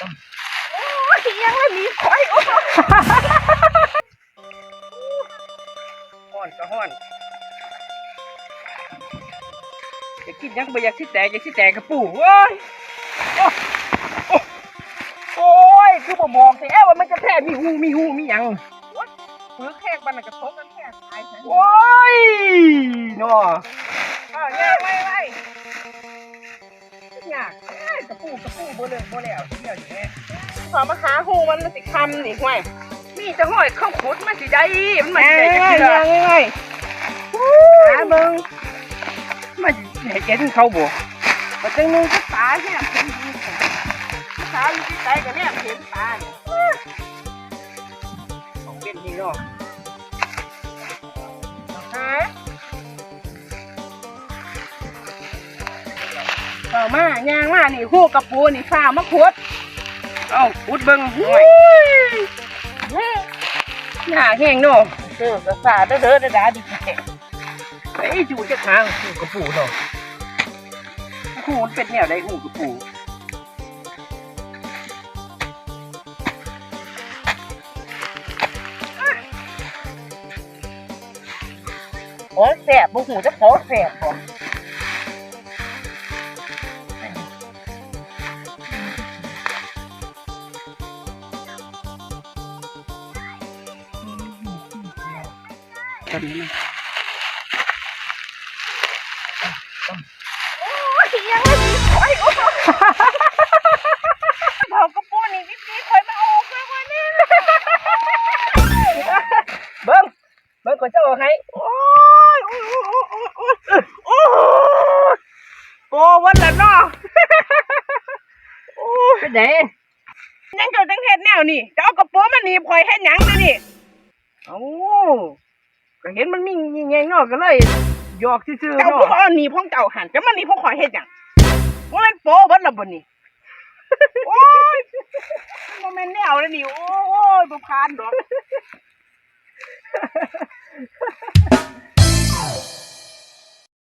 โอ้ยยังไม่มีควายโอ้ห้อนก็ห้อนอยากกินยังไม่อยากสิแตกอยากสิแตกกระปูเว้ยโอ้ยคือบ่มองสิเอ้ว่ามันจะแท้มีหูมีหูมีหยังมือแขกบันนกระทบกันแค่ตายใช่โอ้ยเนาะเออเนี่ยไว้ไว้ยาก กระปูกระปูบ่เลิกบ่แล้วเที่ยวอยู่แม่ขอมาหาหูมันมันสิคำนี่ห่วยมีจะห้อยเข้าขุดมันสิได้มันมาไงสิได้ไงจักเทื่อไงหาเบิ่งมันสิให้เห็นเขาบ่บ่จังนึงก็ตาแค่เห็นดีตาอยู่ที่ใจก็แนมเห็นตานี่ต้องเป็นนี่เนาะ อามาย่างมานี่ฮู้กับปูนี่ฟ้ามาขุดเอ้าขุดเบิ่งห่วยหน้าแห้งเนาะเออกระสาเด้อเด้อเด้อดาดิไอ้จูจะค้างหูกระปูเนาะหูมันเป็นแนวใดหูกระปูโอ้แสบบุหูจะขอแสบบ่ ตอนนี้โอ้ยยังไม่มีควายโอ้ยเขากระปูนี่พี่พี่ควายมาโอ้ควายควายนี่เบิ้งเบิ้งก่อนจะเอาให้โอ้ยโอ้ยโอ้ยโอ้ยโอ้ยโอ้ยโอ้วันละเนาะโอ้ยเป็นไงยังเกิดตั้งเฮ็ดแนวนี่จะเอากระปูมาหนีบข่อยเฮ็ดหยังนะนี่เอ้าก็ เห็นมันมียิงแงงเนาะก็เลยหยอกซื่อๆเจ้าเนาะผู้เอาหนีพ้องเจ้าหันจะมาหนีพ้องข่อยเฮ็ดหยังว่ามันโป๊เบิดละบ่นี่โอ้ยมันแม่นแนวแล้วนี่โอ้ยบ่ผ่านดอก